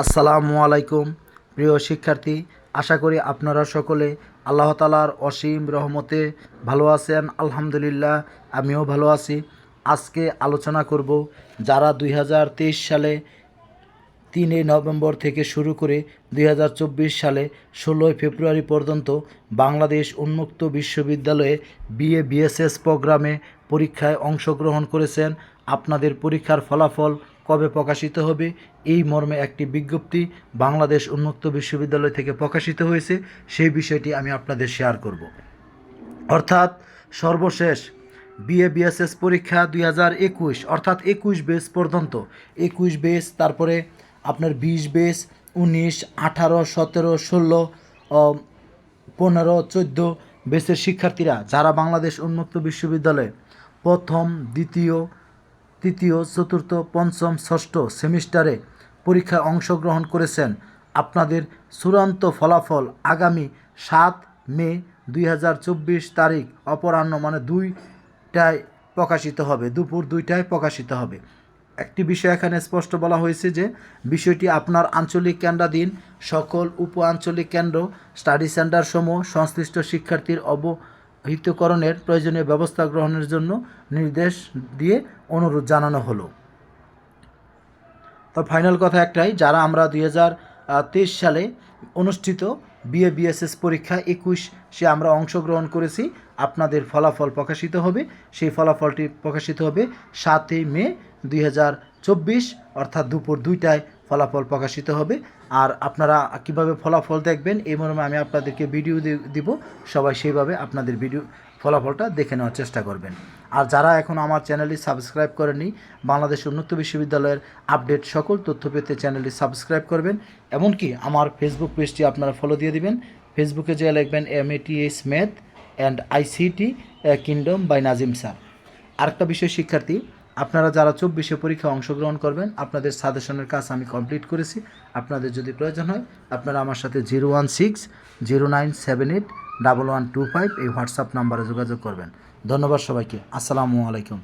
আসসালামু আলাইকুম, প্রিয় শিক্ষার্থী। আশা করি আপনারা সকলে আল্লাহ তালার অসীম রহমতে ভালো আছেন। আলহামদুলিল্লাহ, আমিও ভালো আছি। আজকে আলোচনা করব যারা দুই হাজার তেইশ সালে তিনই নভেম্বর থেকে শুরু করে দুই হাজার চব্বিশ সালে ষোলোই ফেব্রুয়ারি পর্যন্ত বাংলাদেশ উন্মুক্ত বিশ্ববিদ্যালয়ে বিএ, বিএসএস প্রোগ্রামে পরীক্ষায় অংশগ্রহণ করেছেন। আপনাদের পরীক্ষার ফলাফল কবে প্রকাশিত হবে? এই মর্মে একটি বিজ্ঞপ্তি বাংলাদেশ উন্মুক্ত বিশ্ববিদ্যালয় থেকে প্রকাশিত হয়েছে। সেই বিষয়টি আমি আপনাদের শেয়ার করব। অর্থাৎ সর্বশেষ বিএ বিএসএস পরীক্ষা দুই হাজার একুশ, অর্থাৎ একুশ বেস পর্যন্ত। একুশ বেস, তারপরে আপনার বিশ বেস, উনিশ, আঠারো, সতেরো, ষোলো পনেরো, চোদ্দ বেসের শিক্ষার্থীরা, যারা বাংলাদেশ উন্মুক্ত বিশ্ববিদ্যালয়ে প্রথম, দ্বিতীয় তৃতীয়, চতুর্থ, পঞ্চম, ষষ্ঠ সেমিস্টারে পরীক্ষায় অংশগ্রহণ করেছেন। আপনাদের চূড়ান্ত ফলাফল আগামী সাত মে দুই হাজার চব্বিশ তারিখ, অপরাহ্ন মানে দুইটায় প্রকাশিত হবে, দুপুর দুইটায় প্রকাশিত হবে। একটি বিষয় এখানে স্পষ্ট বলা হয়েছে যে, বিষয়টি আপনার আঞ্চলিক কেন্দ্রাধীন, সকল উপ আঞ্চলিক কেন্দ্র, স্টাডি সেন্টার সমূহ সংশ্লিষ্ট শিক্ষার্থীর অবহিতকরণের প্রয়োজনীয় ব্যবস্থা গ্রহণের জন্য নির্দেশ দিয়ে অনুরোধ জানানো হলো। তো ফাইনাল কথা একটাই, যারা আমরা দুই সালে অনুষ্ঠিত বিএ বিএসএস পরীক্ষা একুশ সে আমরা অংশগ্রহণ করেছি, আপনাদের ফলাফল প্রকাশিত হবে। সেই ফলাফলটি প্রকাশিত হবে সাতই মে দুই হাজার চব্বিশ, অর্থাৎ দুপুর দুইটায় ফলাফল প্রকাশিত হবে। আর আপনারা কীভাবে ফলাফল দেখবেন, এই মর্মে আমি আপনাদেরকে ভিডিও দিব। সবাই সেইভাবে আপনাদের ভিডিও ফলাফলটা দেখে নেওয়ার চেষ্টা করবেন। আর যারা এখন আমার চ্যানেলটি সাবস্ক্রাইব করেনি বাংলাদেশ উন্নত বিশ্ববিদ্যালয়ের আপডেট সকল তথ্য পেতে চ্যানেলটি সাবস্ক্রাইব করবেন। এমনকি আমার ফেসবুক পেজটি আপনারা ফলো দিয়ে দিবেন। ফেসবুকে যে লিখবেন M S math and ICT kingdom by Nazim sir আরেকটা বিষয় শিক্ষার্থী আপনারা যারা চব্বিশে পরীক্ষায় অংশগ্রহণ করবেন, আপনাদের সাজেশনের কাজ আমি কমপ্লিট করেছি। আপনাদের যদি প্রয়োজন হয়, আপনারা আমার সাথে zero one six, zero nine seven eight, double one two five এই হোয়াটসঅ্যাপ নাম্বারে যোগাযোগ করবেন। ধন্যবাদ সবাইকে। আসসালামু আলাইকুম।